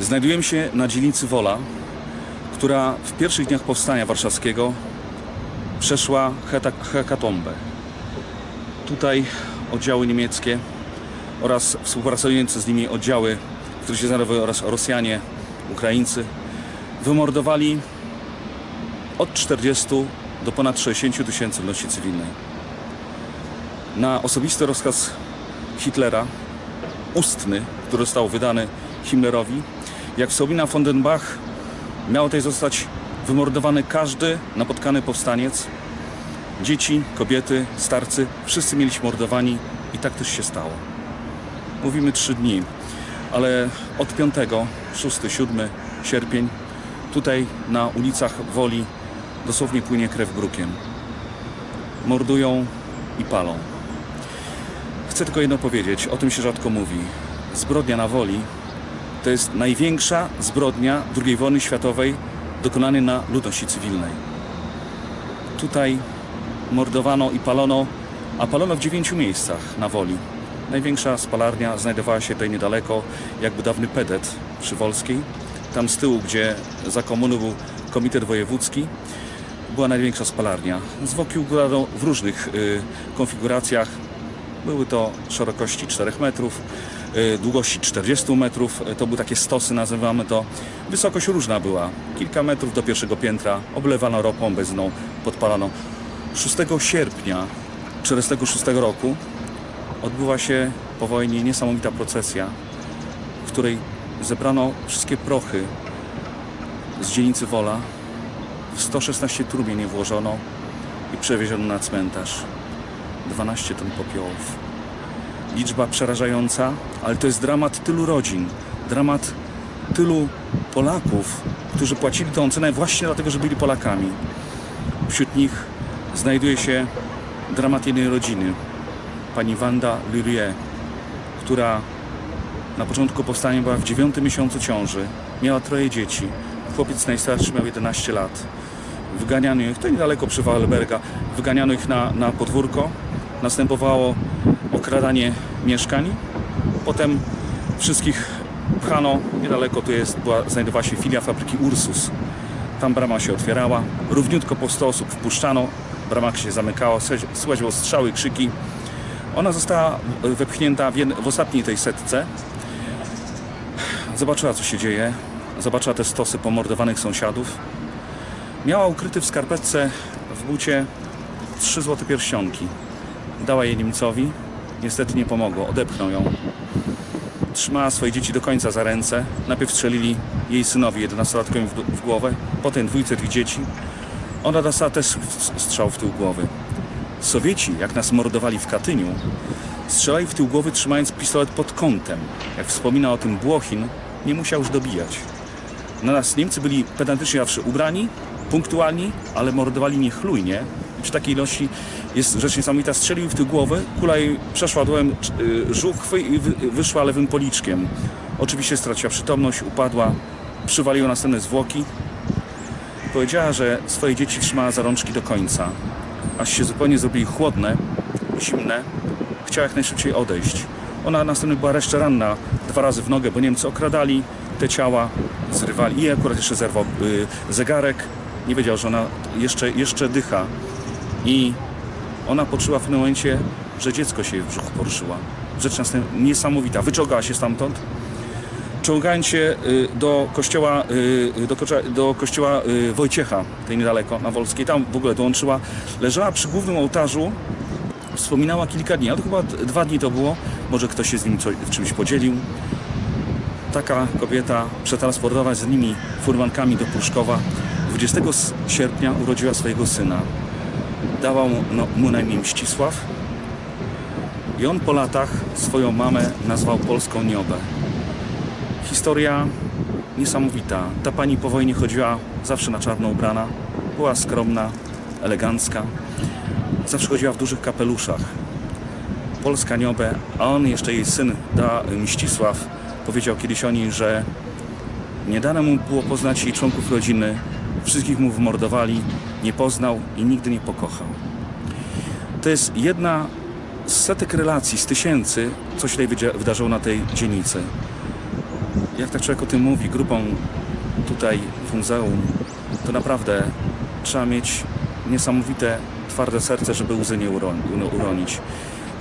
Znajdujemy się na dzielnicy Wola, która w pierwszych dniach powstania warszawskiego przeszła hekatombę. Tutaj oddziały niemieckie oraz współpracujące z nimi oddziały, które się znajdowały oraz Rosjanie, Ukraińcy, wymordowali od 40 do ponad 60 tysięcy ludności cywilnej. Na osobisty rozkaz Hitlera, ustny, który został wydany Himmlerowi, jak wspomina von den Bach, miał tutaj zostać wymordowany każdy napotkany powstaniec. Dzieci, kobiety, starcy, wszyscy mieli być mordowani i tak też się stało. Mówimy trzy dni, ale od 5, 6, 7 sierpień tutaj na ulicach Woli dosłownie płynie krew brukiem. Mordują i palą. Chcę tylko jedno powiedzieć, o tym się rzadko mówi. Zbrodnia na Woli to jest największa zbrodnia II wojny światowej dokonana na ludności cywilnej. Tutaj mordowano i palono, a palono w dziewięciu miejscach na Woli. Największa spalarnia znajdowała się tutaj niedaleko, jakby dawny pedet przy Wolskiej. Tam z tyłu, gdzie za był komitet wojewódzki, była największa spalarnia. Zwłoki układano w różnych y, konfiguracjach. Były to szerokości 4 metrów, długości 40 metrów. Y, To były takie stosy, nazywamy to. Wysokość różna była. Kilka metrów do pierwszego piętra. Oblewano ropą benzyną, podpalano. 6 sierpnia 1946 roku odbyła się po wojnie niesamowita procesja, w której zebrano wszystkie prochy z dzielnicy Wola. W 116 trumien je włożono i przewieziono na cmentarz. 12 ton popiołów. Liczba przerażająca, ale to jest dramat tylu rodzin, dramat tylu Polaków, którzy płacili tą cenę właśnie dlatego, że byli Polakami. Wśród nich znajduje się dramat jednej rodziny, pani Wanda Lurie, która na początku powstania była w dziewiątym miesiącu ciąży, miała troje dzieci. Chłopiec najstarszy miał 11 lat. Wyganiano ich, to niedaleko przy Walberga, wyganiano ich na, na podwórko. Następowało okradanie mieszkań. Potem wszystkich pchano, niedaleko tu jest, była, znajdowała się filia fabryki Ursus. Tam brama się otwierała, równiutko po 100 osób wpuszczano, brama się zamykała, słychać- było strzały, krzyki. Ona została wepchnięta w, w ostatniej tej setce. Zobaczyła, co się dzieje. Zobaczyła te stosy pomordowanych sąsiadów. Miała ukryty w skarpetce w bucie trzy złote pierścionki. Dała je Niemcowi. Niestety nie pomogło. Odepchnął ją. Trzymała swoje dzieci do końca za ręce. Najpierw strzelili jej synowi 11-latkowi w, w głowę, potem dwójce tych dzieci. Ona dostała też strzał w tył głowy. Sowieci, jak nas mordowali w Katyniu, strzelali w tył głowy trzymając pistolet pod kątem. Jak wspomina o tym Błochin, nie musiał już dobijać. Na nas Niemcy byli pedantycznie zawsze ubrani, punktualni, ale mordowali niechlujnie. Przy takiej ilości jest rzecz niesamowita. Strzelił w tył głowy, kula jej przeszła dołem y, żuchwy i wy, wyszła lewym policzkiem. Oczywiście straciła przytomność, upadła, przywaliło następne zwłoki. Powiedziała, że swoje dzieci trzymała za rączki do końca. Aż się zupełnie zrobili chłodne, zimne, chciała jak najszybciej odejść. Ona następnie była jeszcze ranna dwa razy w nogę, bo Niemcy okradali te ciała, zrywali. I akurat jeszcze zerwał y, zegarek. Nie wiedział, że ona jeszcze, jeszcze dycha. I ona poczuła w pewnym momencie, że dziecko się w brzuchu poruszyła. Rzecz niesamowita. Wyczołgała się stamtąd. Czołgając się y, do kościoła, y, do, do kościoła y, Wojciecha, tej niedaleko, na Wolskiej, tam w ogóle dołączyła, leżała przy głównym ołtarzu, wspominała kilka dni, ale to chyba dwa dni to było, może ktoś się z nim coś, czymś podzielił. Taka kobieta przetransportować z nimi furmankami do Pruszkowa 20 s- sierpnia urodziła swojego syna. Dała mu, no, mu na imię Mścisław i on po latach swoją mamę nazwał Polską Niobę. Historia niesamowita. Ta pani po wojnie chodziła zawsze na czarno ubrana. Była skromna, elegancka. Zawsze chodziła w dużych kapeluszach. Polska niobę, a on jeszcze jej syn, da Mścisław, powiedział kiedyś o niej, że nie dane mu było poznać jej członków rodziny. Wszystkich mu wymordowali, nie poznał i nigdy nie pokochał. To jest jedna z setek relacji, z tysięcy, co się tutaj wydarzyło na tej dzielnicy. jak tak człowiek o tym mówi, grupą tutaj w muzeum, to naprawdę trzeba mieć niesamowite, twarde serce, żeby łzy nie uro- uro- uronić.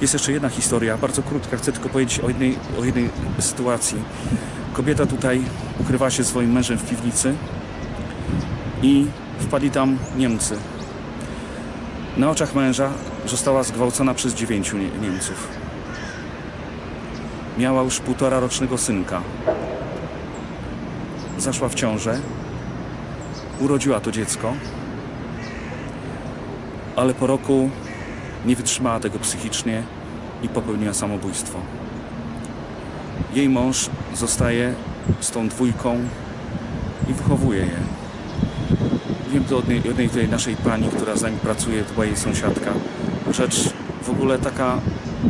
Jest jeszcze jedna historia, bardzo krótka, chcę tylko powiedzieć o jednej, o jednej sytuacji. Kobieta tutaj ukrywała się swoim mężem w piwnicy i wpadli tam Niemcy. Na oczach męża została zgwałcona przez dziewięciu Nie- Niemców. Miała już półtora rocznego synka. Zaszła w ciążę. Urodziła to dziecko. Ale po roku nie wytrzymała tego psychicznie i popełniła samobójstwo. Jej mąż zostaje z tą dwójką i wychowuje je. Wiem to od jednej- tej naszej pani, która z nami pracuje, to była jej sąsiadka. Rzecz w ogóle taka,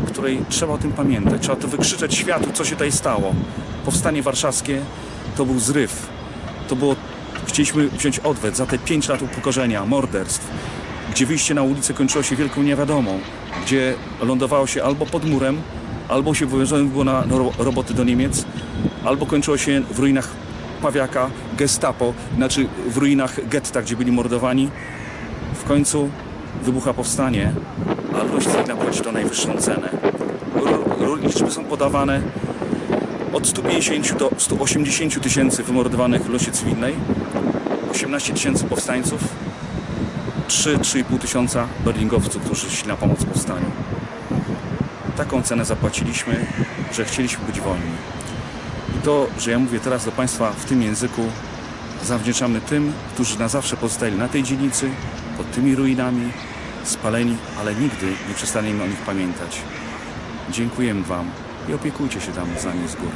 której trzeba o tym pamiętać. Trzeba to wykrzyczeć światu, co się tutaj stało. Powstanie warszawskie to był zryw. To było, chcieliśmy wziąć odwet za te pięć lat upokorzenia, morderstw, gdzie wyjście na ulicę kończyło się wielką niewiadomą, gdzie lądowało się albo pod murem, albo się wywiązanym było na ro- roboty do Niemiec, albo kończyło się w ruinach Pawiaka, gestapo, znaczy w ruinach getta, gdzie byli mordowani. W końcu wybucha powstanie, a ludność cywilna płaci to najwyższą cenę. Liczby są podawane od 150 do 180 tysięcy wymordowanych w losie cywilnej, 18 tysięcy powstańców, 3-3,5 tysiąca berlingowców, którzy szli na pomoc powstaniu. Taką cenę zapłaciliśmy, że chcieliśmy być wolni. To, że ja mówię teraz do Państwa w tym języku, zawdzięczamy tym, którzy na zawsze pozostali na tej dzielnicy, pod tymi ruinami, spaleni, ale nigdy nie przestaniemy o nich pamiętać. Dziękujemy Wam i opiekujcie się tam z nami z góry.